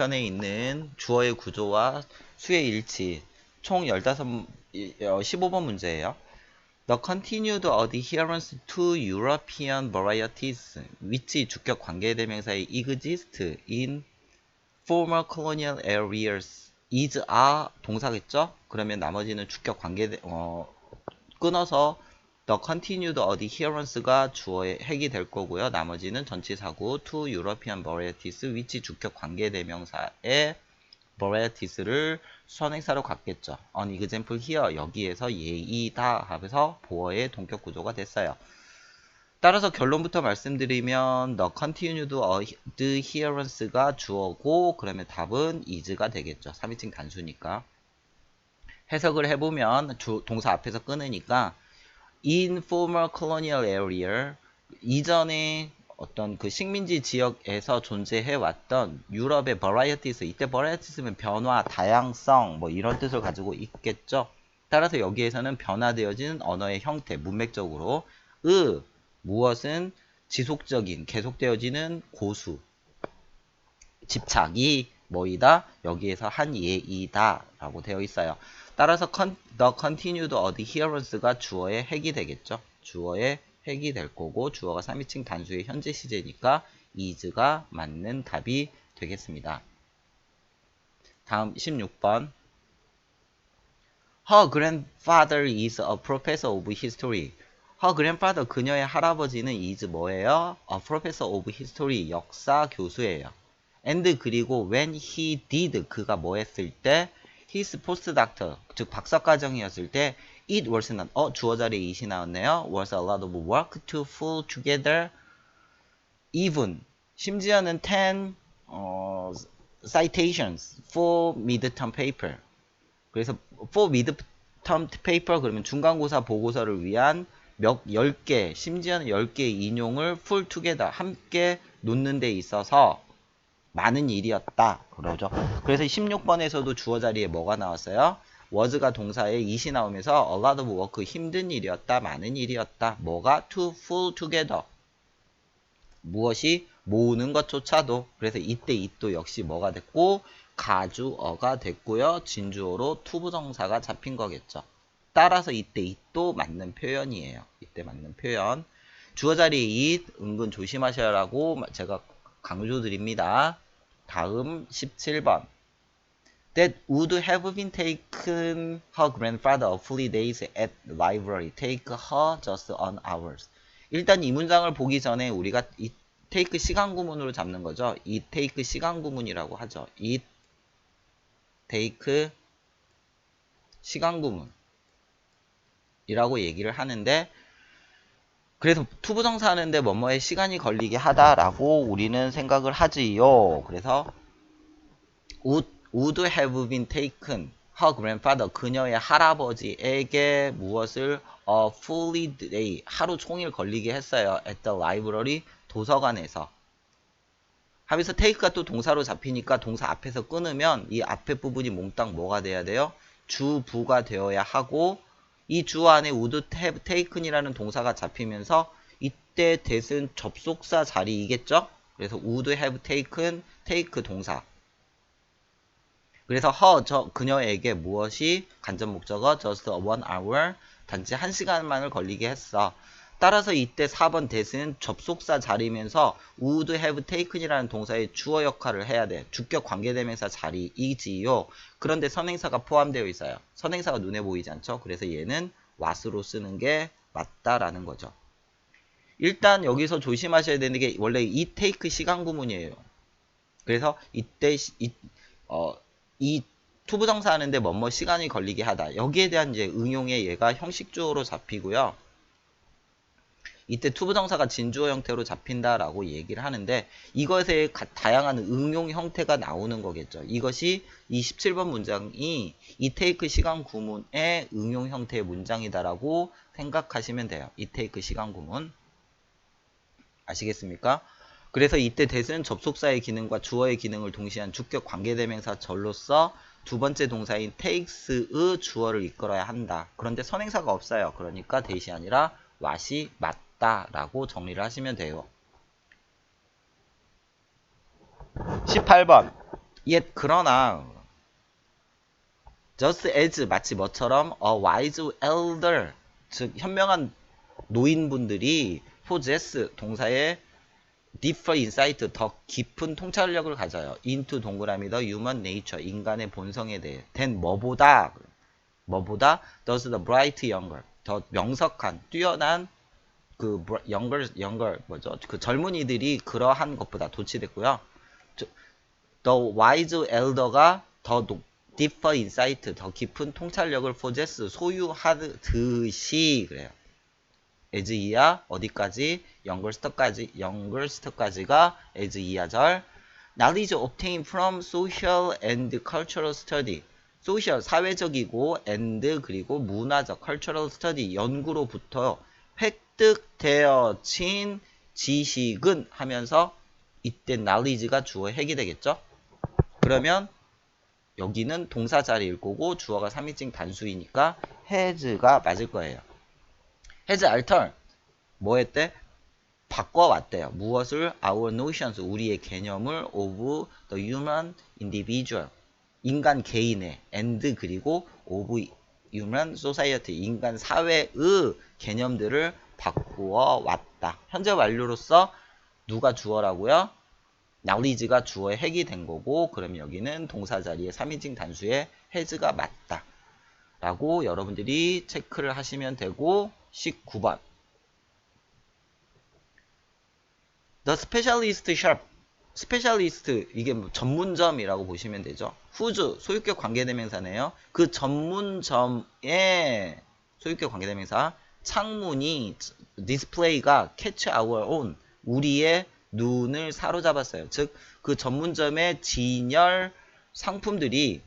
옆편에 있는 주어의 구조와 수의 일치 총 15, 15번 문제예요. The continued adherence to European varieties which 주격 관계대명사의 exist in former colonial areas is a 동사겠죠? 그러면 나머지는 주격 관계 어, 끊어서 the continued adherence가 주어의 핵이 될 거고요. 나머지는 전치사고 to European varieties which 주격 관계 대명사의 varieties를 선행사로 갖겠죠. On example here 여기에서 예이다 하면서 보어의 동격 구조가 됐어요. 따라서 결론부터 말씀드리면 the continued adherence가 주어고 그러면 답은 is가 되겠죠. 3인칭 단수니까. 해석을 해보면 주, 동사 앞에서 끊으니까 in former colonial area 이전에 어떤 그 식민지 지역에서 존재해 왔던 유럽의 varieties 이때 varieties면 변화, 다양성 뭐 이런 뜻을 가지고 있겠죠. 따라서 여기에서는 변화되어진 언어의 형태 문맥적으로 으 무엇은 지속적인 계속되어지는 고수 집착이 뭐이다 여기에서 한 예이다 라고 되어 있어요 따라서 con, the continued adherence가 주어의 핵이 되겠죠 주어의 핵이 될 거고 주어가 3인칭 단수의 현재 시제니까 is가 맞는 답이 되겠습니다 다음 16번 Her grandfather is a professor of history Her grandfather 그녀의 할아버지는 is 뭐예요? A professor of history 역사 교수예요. And 그리고 when he did 그가 뭐 했을 때 his postdoctor 즉 박사과정이었을 때 it was not 어 주어 자리에 it이 나왔네요. was a lot of work to pull together even 심지어는 10 어, citations for midterm paper 그래서 for midterm paper 그러면 중간고사 보고서를 위한 몇 10개, 심지어는 10개의 인용을 풀 투게더 함께 놓는 데 있어서 많은 일이었다. 그러죠. 그래서 16번에서도 주어 자리에 뭐가 나왔어요? was가 동사에 it이 나오면서 a lot of work 힘든 일이었다. 많은 일이었다. 뭐가 to pull together 무엇이 모으는 것조차도 그래서 이때 it도 역시 뭐가 됐고 가주어가 됐고요. 진주어로 투부정사가 잡힌 거겠죠. 따라서 이때 it도 맞는 표현이에요. 이때 맞는 표현. 주어 자리에 it 은근 조심하셔라고 제가 강조 드립니다. 다음 17번. That would have been taken her grandfather a few days at library. Take her just an hours. 일단 이 문장을 보기 전에 우리가 이 take 시간 구문으로 잡는 거죠. 이 take 시간 구문이라고 하죠. 이 take 시간 구문. 이라고 얘기를 하는데 그래서 투부정사 하는데 뭐뭐에 시간이 걸리게 하다라고 우리는 생각을 하지요. 그래서 would, would have been taken her grandfather 그녀의 할아버지에게 무엇을 a fully day 하루 종일 걸리게 했어요. at the library 도서관에서 하면서 take가 또 동사로 잡히니까 동사 앞에서 끊으면 이 앞에 부분이 몽땅 뭐가 돼야 돼요? 주부가 되어야 하고 이 주 안에 would have taken이라는 동사가 잡히면서 이때 that은 접속사 자리이겠죠? 그래서 would have taken, take 동사. 그래서 her, 저, 그녀에게 무엇이 간접 목적어 just one hour, 단지 한 시간만을 걸리게 했어. 따라서 이때 4번 that은 접속사 자리면서 would have taken이라는 동사의 주어 역할을 해야 돼. 주격 관계대명사 자리이지요. 그런데 선행사가 포함되어 있어요. 선행사가 눈에 보이지 않죠? 그래서 얘는 what으로 쓰는 게 맞다라는 거죠. 일단 여기서 조심하셔야 되는 게 원래 이 take 시간 구문이에요. 그래서 이때 이, 어, 이 투부정사 하는데 뭐뭐 시간이 걸리게 하다. 여기에 대한 이제 응용에 얘가 형식주어로 잡히고요. 이때 투부 정사가 진주어 형태로 잡힌다라고 얘기를 하는데 이것에 가, 다양한 응용 형태가 나오는 거겠죠. 이것이 이 17번 문장이 이 테이크 시간 구문의 응용 형태의 문장이다라고 생각하시면 돼요. 이 테이크 시간 구문 아시겠습니까? 그래서 이때 대은 접속사의 기능과 주어의 기능을 동시한 주격 관계대명사 절로서 두 번째 동사인 takes의 주어를 이끌어야 한다. 그런데 선행사가 없어요. 그러니까 대시 아니라 what이 맞다 라고 정리를 하시면 돼요. 18번 yet 그러나 just as 마치 뭐처럼 a wise elder 즉 현명한 노인분들이 possess 동사의 deeper insight 더 깊은 통찰력을 가져요. into 동그라미 더 human nature 인간의 본성에 대해 된 뭐보다 뭐보다 does the bright younger 더 명석한 뛰어난 그 younger younger 뭐죠? 그 젊은이들이 그러한 것보다. 저- the wise elder가 더 높- deeper 더 깊은 통찰력을 possess 소유하듯이 그래요. 이하 어디까지 youngerst까지가 as 이하절 knowledge obtained from social and cultural study social 사회적이고 and 그리고 문화적 cultural study 연구로부터 획 득되어진 지식은 하면서 이때 knowledge가 주어 핵이 되겠죠 그러면 여기는 동사 자리일 거고 주어가 3인칭 단수이니까 has가 맞을 거예요 has alter 뭐 했대? 바꿔왔대요. 무엇을? Our notions, 우리의 개념을 of the human individual, 인간 개인의 and 그리고 of human society, 인간 사회의 개념들을 바꾸어 왔다. 현재 완료로서 누가 주어라고요? knowledge가 주어의 핵이 된 거고 그럼 여기는 동사 자리에 3인칭 단수에 has가 맞다. 라고 여러분들이 체크를 하시면 되고 19번 The specialist shop 스페셜리스트 이게 뭐 전문점이라고 보시면 되죠. 후즈 소유격 관계대명사네요. 그 전문점의 소유격 관계대명사 창문이 디스플레이가 catch our own 우리의 눈을 사로잡았어요. 즉 그 전문점의 진열 상품들이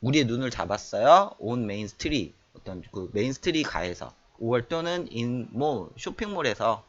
우리의 눈을 잡았어요. main street 어떤 그 메인 스트리 가에서 5월 또는 mall 쇼핑몰에서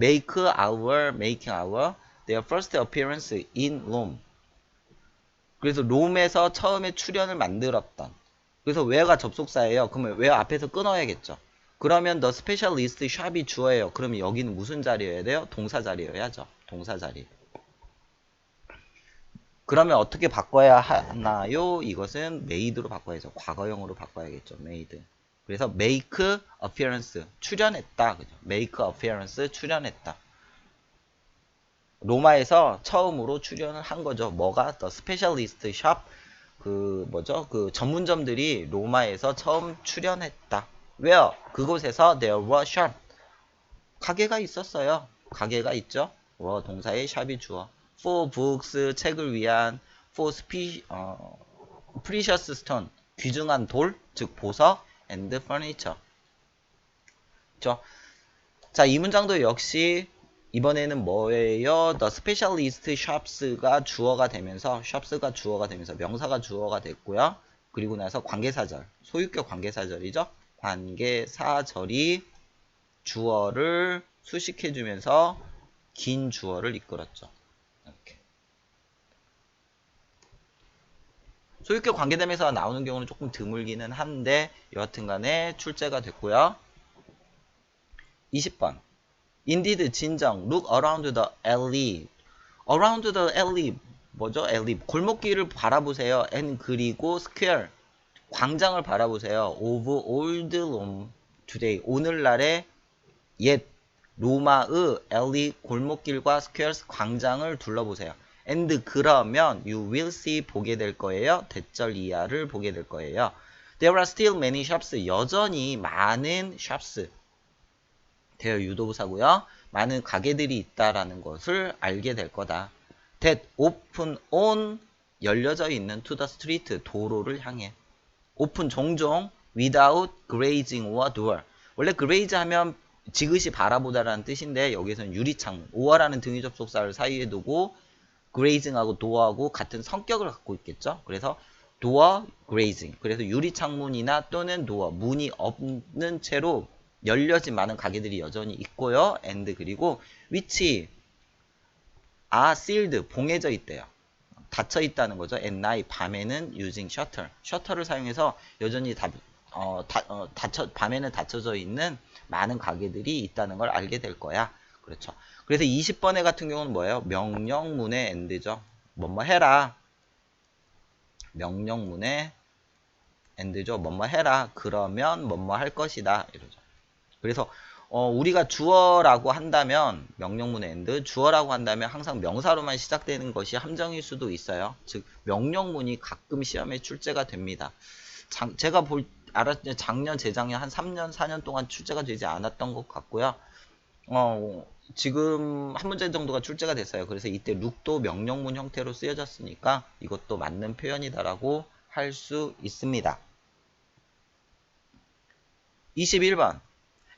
make our making our their first appearance in Rome. 그래서 롬에서 처음에 출연을 만들었던. 그래서 where가 접속사예요. 그러면 where 앞에서 끊어야겠죠. 그러면 the specialist shop이 주어예요. 그러면 여기는 무슨 자리여야 돼요? 동사 자리여야죠. 동사 자리. 그러면 어떻게 바꿔야 하나요? 이것은 made로 바꿔야죠. 과거형으로 바꿔야겠죠. made. 그래서 make appearance 출연했다. 그죠? make appearance 출연했다. 로마에서 처음으로 출연을 한 거죠. 뭐가 the specialist shop 그 뭐죠? 그 전문점들이 로마에서 처음 출연했다. Where 그곳에서 there were shop 가게가 있었어요. 가게가 있죠. were 동사의 샵이 주어. for books 책을 위한 for spe, 어, precious stone 귀중한 돌, 즉 보석 and furniture. 그죠? 자, 이 문장도 역시 이번에는 뭐예요? The specialist shops가 주어가 되면서 shops가 주어가 되면서 명사가 주어가 됐고요. 그리고 나서 관계사절, 소유격 관계사절이죠. 관계사절이 주어를 수식해주면서 긴 주어를 이끌었죠. 이렇게. 소유격 관계대명사가 나오는 경우는 조금 드물기는 한데 여하튼 간에 출제가 됐고요. 20번 Indeed 진정 Look around the alley Around the alley 뭐죠? alley 골목길을 바라보세요. and 그리고 square 광장을 바라보세요. of old Rome today 오늘날의 옛 로마의 alley 골목길과 squares 광장을 둘러보세요. and 그러면 you will see 보게 될 거예요. 대절 이하를 보게 될 거예요. There are still many shops. 여전히 많은 shops. 대여 유도부사고요. 많은 가게들이 있다라는 것을 알게 될 거다. That open on 열려져 있는 to the street 도로를 향해. Open 종종 without grazing or door. 원래 graze 하면 지그시 바라보다라는 뜻인데 여기서는 유리창문, 오어라는 등위 접속사를 사이에 두고 grazing하고 door하고 같은 성격을 갖고 있겠죠. 그래서 door grazing. 그래서 유리창문이나 또는 door 문이 없는 채로 열려진 많은 가게들이 여전히 있고요. and 그리고 which are sealed 봉해져 있대요. 닫혀 있다는 거죠. at night 밤에는 using shutter. 셔터를 사용해서 여전히 다, 어, 다, 어, 닫혀, 밤에는 닫혀져 있는 많은 가게들이 있다는 걸 알게 될 거야. 그렇죠. 그래서 20번에 같은 경우는 뭐예요? 명령문의 end죠. 뭐뭐 해라. 명령문의 and죠. 뭐뭐 해라. 그러면 뭐뭐 할 것이다. 이러죠. 그래서 어, 우리가 주어라고 한다면 명령문의 and 주어라고 한다면 항상 명사로만 시작되는 것이 함정일 수도 있어요. 즉 명령문이 가끔 시험에 출제가 됩니다. 장, 제가 볼 알았 작년 재작년 한 3년 4년 동안 출제가 되지 않았던 것 같고요. 어, 지금 한 문제 정도가 출제가 됐어요. 그래서 이때 룩도 명령문 형태로 쓰여졌으니까 이것도 맞는 표현이다라고 할 수 있습니다. 21번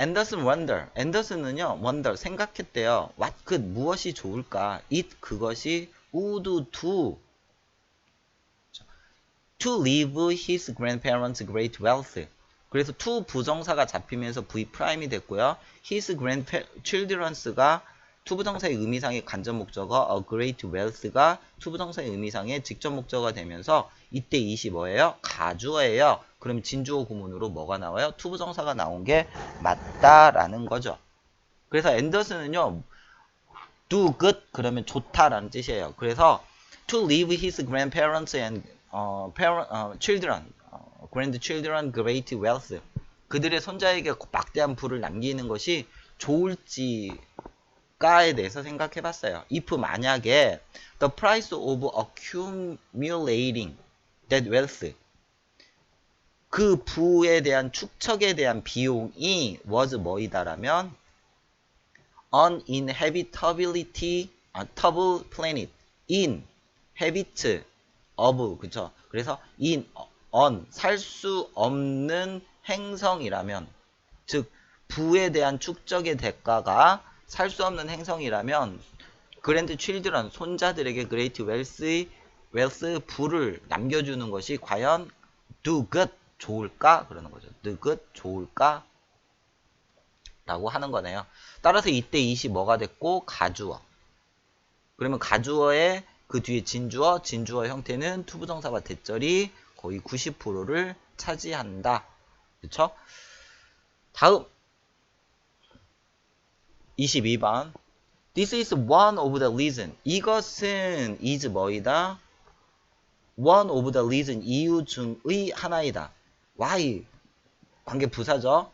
앤더슨 wonder. 앤더슨은요, wonder 생각했대요. what could 무엇이 좋을까? it 그것이 would do to leave his grandparents great wealth. 그래서 to 부정사가 잡히면서 v 프라임이 됐고요. his grandchildrens가 to 부정사의 의미상의 간접 목적어 a great wealth가 to 부정사의 의미상의 직접 목적어가 되면서 이때 이시 뭐예요? 가주어예요. 그럼 진주어 구문으로 뭐가 나와요? to 부정사가 나온 게 맞다라는 거죠. 그래서 앤더슨은요. do good 그러면 좋다라는 뜻이에요. 그래서 to leave his grandparents and 어, parent, 어, children grandchildren great wealth. 그들의 손자에게 막대한 부를 남기는 것이 좋을지가에 대해서 생각해 봤어요. if 만약에 the price of accumulating that wealth 그 부에 대한 축척에 대한 비용이 was 뭐이다라면 uninhabitability 아, table planet in habit of 그쵸? 그래서 in on 살 수 없는 행성이라면 즉 부에 대한 축적의 대가가 살 수 없는 행성이라면 그랜드 칠드런 손자들에게 그레이트 웰스의 웰스 부를 남겨주는 것이 과연 do good 좋을까 그러는 거죠. good 좋을까 라고 하는 거네요. 따라서 이때 이시 뭐가 됐고 가주어 그러면 가주어의 그 뒤에 진주어 진주어 형태는 투부정사와 대절이 거의 90%를 차지한다. 그쵸? 다음 22번 This is one of the reason. 이것은 is 뭐이다? one of the reason 이유 중의 하나이다. Why 관계 부사죠.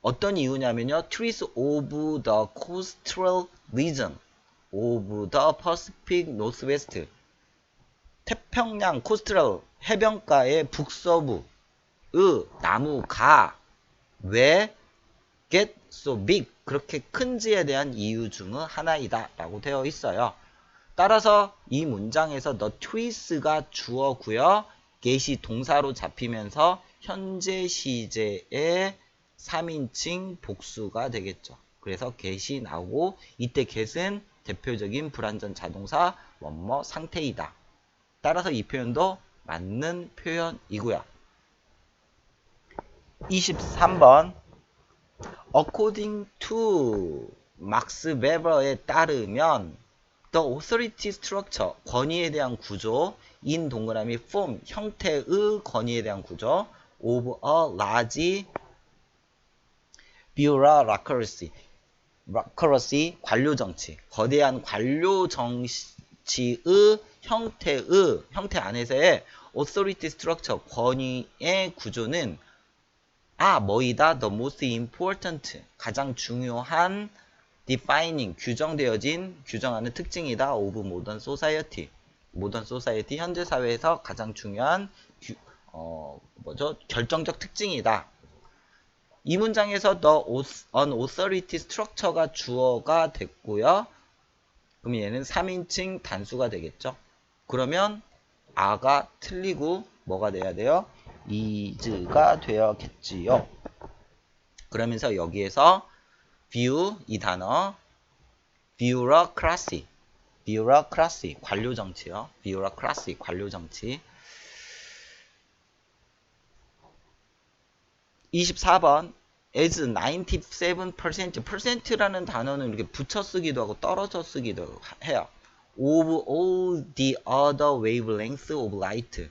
어떤 이유냐면요. trees of the coastal region of the Pacific Northwest 태평양 코스트럴 해변가의 북서부 의 나무가 왜 get so big 그렇게 큰지에 대한 이유 중의 하나이다 라고 되어 있어요. 따라서 이 문장에서 the trees가 주어고요. get이 동사로 잡히면서 현재 시제의 3인칭 복수가 되겠죠. 그래서 get이 나오고 이때 get은 대표적인 불완전 자동사 원모 상태이다. 따라서 이 표현도 맞는 표현이고요. 23번 According to 막스 베버에 따르면 The authority structure 권위에 대한 구조 인 동그라미 form 형태의 권위에 대한 구조 of a large bureaucracy bureaucracy 관료 정치 거대한 관료 정치의 형태의 형태 안에서의 authority structure 권위의 구조는 아 뭐이다 the most important 가장 중요한 defining 규정되어진 규정하는 특징이다 of modern society 모던 소사이티 현재 사회에서 가장 중요한 규, 어, 뭐죠 결정적 특징이다. 이 문장에서 the unauthority structure가 주어가 됐고요. 그럼 얘는 3인칭 단수가 되겠죠. 그러면 아가 틀리고 뭐가 돼야 돼요? is가 되어겠지요. 그러면서 여기에서 view 이 단어 bureaucracy bureaucracy 관료 정치요. bureaucracy 관료 정치 24번 as 97% percent라는 단어는 이렇게 붙여 쓰기도 하고 떨어져 쓰기도 해요. of all the other wavelengths of light.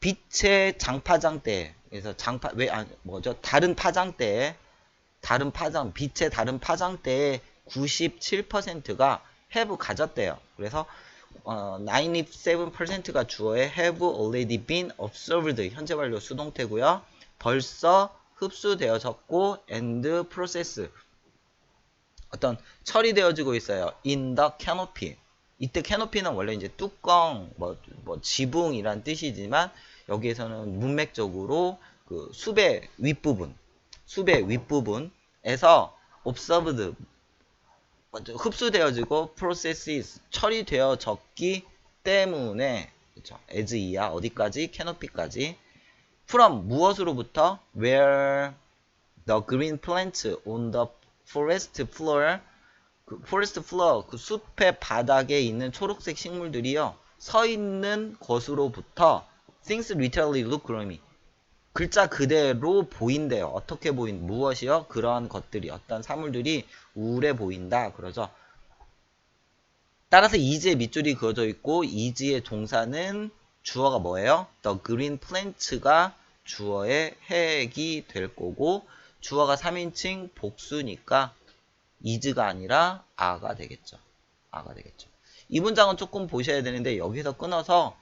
빛의 장파장대. 그래서 장파 왜 아, 뭐죠? 다른 파장대. 다른 파장 빛의 다른 파장대의 97%가 have 가졌대요. 그래서 어, 97%가 주어에 have already been observed 현재 완료 수동태고요. 벌써 흡수되어졌고 and process 어떤 처리되어지고 있어요. in the canopy. 이때 캐노피는 원래 이제 뚜껑, 뭐, 뭐 지붕이란 뜻이지만 여기에서는 문맥적으로 그 숲의 윗부분, 숲의 윗부분에서 observed 먼저 흡수되어지고 processes 처리되어졌기 때문에 그렇죠. as 이하 어디까지 캐노피까지 from 무엇으로부터 where the green plants on the forest floor 그 forest floor 그 숲의 바닥에 있는 초록색 식물들이요 서 있는 것으로부터 things literally look grimy 글자 그대로 보인대요. 어떻게 보인 무엇이요? 그러한 것들이 어떤 사물들이 우울해 보인다 그러죠. 따라서 이지의 밑줄이 그어져 있고 이지의 동사는 주어가 뭐예요? The green plants가 주어의 핵이 될 거고 주어가 3인칭 복수니까 is가 아니라 a가 되겠죠. a가 되겠죠. 이 문장은 조금 보셔야 되는데 여기서 끊어서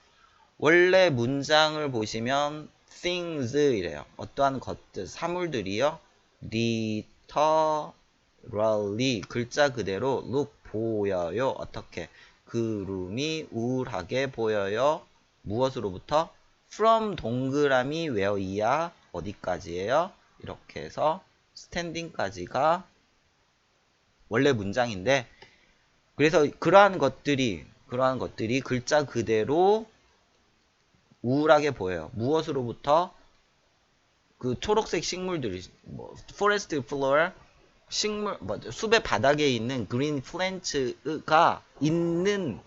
원래 문장을 보시면 things 이래요. 어떠한 것들, 사물들이요. literally 글자 그대로 look 보여요. 어떻게? 그 룸이 우울하게 보여요. 무엇으로부터? from 동그라미 where 이하 어디까지예요? 이렇게 해서 standing까지가 원래 문장인데 그래서 그러한 것들이 그러한 것들이 글자 그대로 우울하게 보여요. 무엇으로부터? 그 초록색 식물들이 뭐 forest floor 식물 뭐 숲의 바닥에 있는 그린 플랜츠가 있는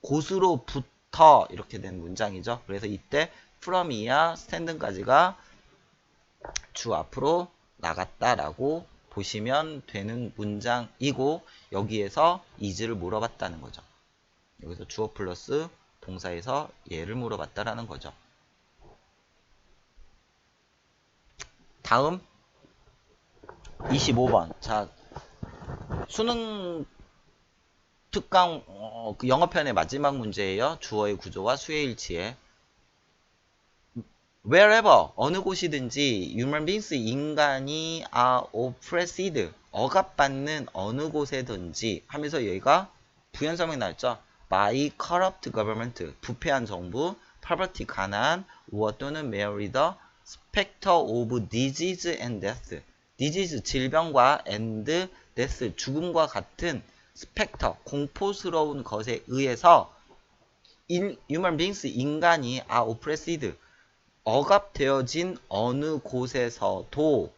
곳으로부터 이렇게 된 문장이죠. 그래서 이때 from이야 stand까지가 주 앞으로 나갔다라고 보시면 되는 문장이고 여기에서 is를 물어봤다는 거죠. 여기서 주어 플러스 동사에서 얘를 물어봤다라는 거죠. 다음 25번. 자, 수능 특강 어, 그 영어편의 마지막 문제예요. 주어의 구조와 수의 일치에 wherever 어느 곳이든지 human beings 인간이 are oppressed 억압받는 어느 곳에든지 하면서 얘가 부연설명 나왔죠. by corrupt government 부패한 정부 poverty 가난 war 또는 marry the specter of disease and death disease 질병과 and death 죽음과 같은 specter 공포스러운 것에 의해서 인, human beings 인간이 are oppressed 억압되어진 어느 곳에서도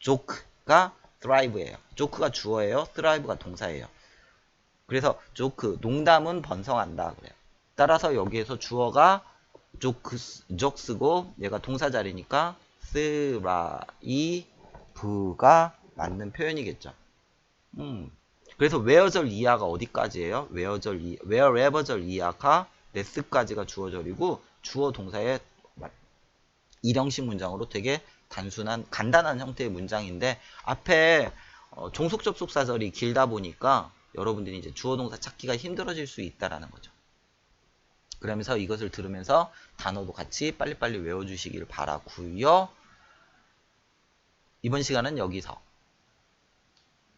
joke가 thrive예요. joke가 주어예요. thrive가 동사예요. 그래서 조크 농담은 번성한다 그래요. 따라서 여기에서 주어가 조크스, 족스고 얘가 동사 자리니까 스라이브가 맞는 표현이겠죠. 음. 그래서 where절 이하가 어디까지예요? where절 이 wherever절 이하가 레스까지가 주어절이고 주어 동사의 일형식 문장으로 되게 단순한 간단한 형태의 문장인데 앞에 어, 종속 접속사절이 길다 보니까 여러분들이 이제 주어 동사 찾기가 힘들어질 수 있다라는 거죠. 그러면서 이것을 들으면서 단어도 같이 빨리빨리 외워주시길 바라고요. 이번 시간은 여기서